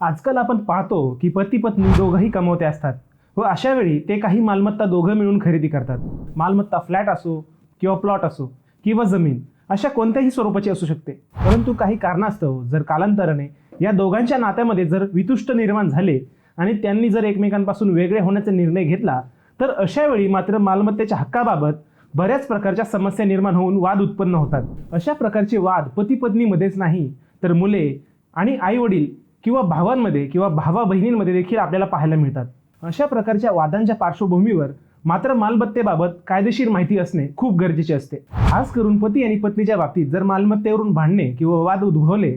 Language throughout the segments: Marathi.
आजकाल आपण पाहतो की पती पत्नी दोघंही कमवते असतात व अशा वेळी ते काही मालमत्ता दोघं मिळून खरेदी करतात. मालमत्ता फ्लॅट असो किंवा प्लॉट असो किंवा जमीन अशा कोणत्याही स्वरूपाची असू शकते. परंतु काही कारणास्तव जर कालांतराने या दोघांच्या नात्यामध्ये जर वितुष्ट निर्माण झाले आणि त्यांनी जर एकमेकांपासून वेगळे होण्याचा निर्णय घेतला तर अशा वेळी मात्र मालमत्तेच्या हक्काबाबत बऱ्याच प्रकारच्या समस्या निर्माण होऊन वाद उत्पन्न होतात. अशा प्रकारचे वाद पती पत्नीमध्येच नाही तर मुले आणि आई वडील किंवा भावांमध्ये किंवा भावा बहिणींमध्ये देखील आपल्याला पाहायला मिळतात. अशा प्रकारच्या वादांच्या पार्श्वभूमीवर मात्र मालमत्तेबाबत कायदेशीर माहिती असणे खूप गरजेचे असते. खास करून पती आणि पत्नीच्या बाबतीत जर मालमत्तेवरून भांडणे किंवा वाद उद्भवले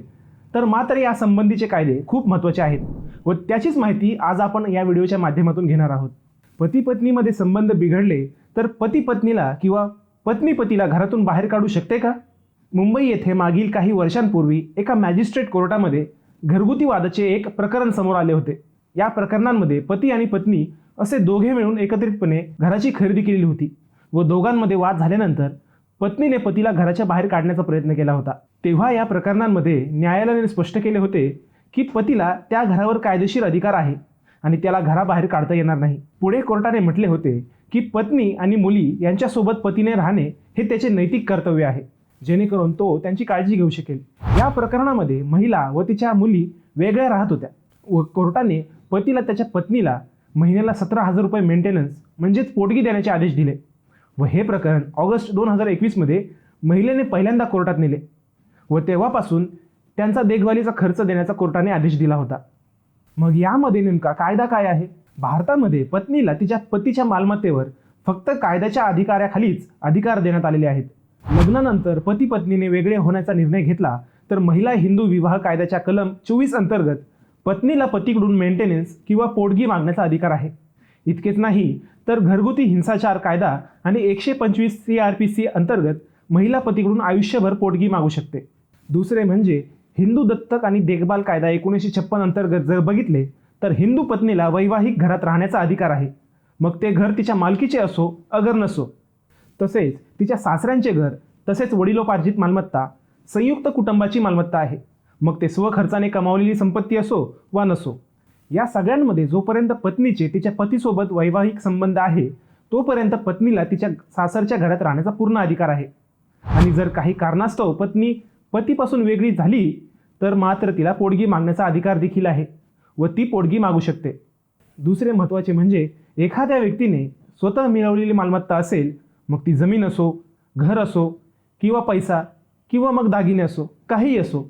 तर मात्र या संबंधीचे कायदे खूप महत्त्वाचे आहेत व त्याचीच माहिती आज आपण या व्हिडिओच्या माध्यमातून घेणार आहोत. पती पत्नीमध्ये संबंध बिघडले तर पती पत्नीला किंवा पत्नी पतीला घरातून बाहेर काढू शकते का? मुंबई येथे मागील काही वर्षांपूर्वी एका मॅजिस्ट्रेट कोर्टामध्ये घरगुती वादाचे एक प्रकरण समोर आले होते. या प्रकरणांमध्ये पती आणि पत्नी असे दोघे मिळून एकत्रितपणे घराची खरेदी केलेली होती व दोघांमध्ये वाद झाल्यानंतर पत्नीने पतीला घराच्या बाहेर काढण्याचा प्रयत्न केला होता. तेव्हा या प्रकरणांमध्ये न्यायालयाने स्पष्ट केले होते की पतीला त्या घरावर कायदेशीर अधिकार आहे आणि त्याला घराबाहेर काढता येणार नाही. पुढे कोर्टाने म्हटले होते की पत्नी आणि मुली यांच्यासोबत पतीने राहणे हे त्याचे नैतिक कर्तव्य आहे. जेणेकरून तो त्यांची काळजी घेऊ शकेल. या प्रकरणामध्ये महिला व तिच्या मुली वेगळ्या राहत होत्या. व कोर्टाने पतीला त्याच्या पत्नीला महिन्याला सतरा हजार रुपये मेंटेनन्स म्हणजेच पोटगी देण्याचे आदेश दिले. व हे प्रकरण ऑगस्ट दोन हजार एकवीसमध्ये महिलेने पहिल्यांदा कोर्टात नेले. व तेव्हापासून त्यांचा देखभालीचा खर्च देण्याचा कोर्टाने आदेश दिला होता. मग यामध्ये नेमका कायदा काय आहे? भारतामध्ये पत्नीला तिच्या पतीच्या मालमत्तेवर फक्त कायद्याच्या अधिकाऱ्याखालीच अधिकार देण्यात आलेले आहेत. लग्नानंतर पती पत्नीने वेगळे होण्याचा निर्णय घेतला तर महिला हिंदू विवाह कायद्याच्या कलम चोवीस अंतर्गत पत्नीला पतीकडून मेंटेनन्स किंवा पोटगी मागण्याचा अधिकार आहे. इतकेच नाही तर घरगुती हिंसाचार कायदा आणि एकशे पंचवीस सी आर पी सी अंतर्गत महिला पतीकडून आयुष्यभर पोटगी मागू शकते. दुसरे म्हणजे हिंदू दत्तक आणि देखभाल कायदा एकोणीसशे छप्पन अंतर्गत जर बघितले तर हिंदू पत्नीला वैवाहिक घरात राहण्याचा अधिकार आहे. मग ते घर तिच्या मालकीचे असो अगर नसो. तसेच तिच्या सासऱ्यांचे घर तसेच वडिलोपार्जित मालमत्ता संयुक्त कुटुंबाची मालमत्ता आहे. मग ते स्वखर्चाने कमावलेली संपत्ती असो वा नसो या सगळ्यांमध्ये जोपर्यंत पत्नीचे तिच्या पतीसोबत वैवाहिक संबंध आहे तोपर्यंत पत्नीला तिच्या सासरच्या घरात राहण्याचा पूर्ण अधिकार आहे. आणि जर काही कारणास्तव पत्नी पतीपासून वेगळी झाली तर मात्र तिला पोटगी मागण्याचा अधिकार देखील आहे व ती पोटगी मागू शकते. दुसरे महत्त्वाचे म्हणजे एखाद्या व्यक्तीने स्वतः मिळवलेली मालमत्ता असेल मग ती जमीन असो घर असो किंवा पैसा किंवा मग दागिने असो काहीही असो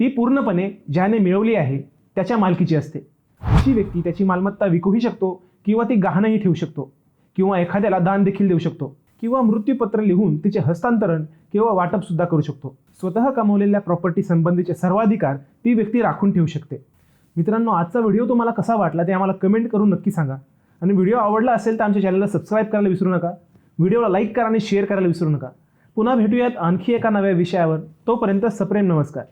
ती पूर्णपणे ज्याने मिळवली आहे त्याच्या मालकीची असते. अशी व्यक्ती त्याची मालमत्ता विकूही शकतो किंवा ती गहाणही ठेवू शकतो किंवा एखाद्याला दान देखील देऊ शकतो किंवा मृत्यूपत्र लिहून तिचे हस्तांतरण किंवा वाटप सुद्धा करू शकतो. स्वतः कमवलेल्या प्रॉपर्टी संबंधीचे सर्वाधिकार ती व्यक्ती राखून ठेवू शकते. मित्रांनो आजचा व्हिडिओ तुम्हाला कसा वाटला ते आम्हाला कमेंट करून नक्की सांगा. आणि व्हिडिओ आवडला असेल तर आमच्या चॅनलला सबस्क्राईब करायला विसरू नका. व्हिडिओला लाईक करा आणि शेअर करायला विसरू नका. पुन्हा भेटूयात आणखी एका नव्या विषयावर. तोपर्यंत सप्रेम नमस्कार.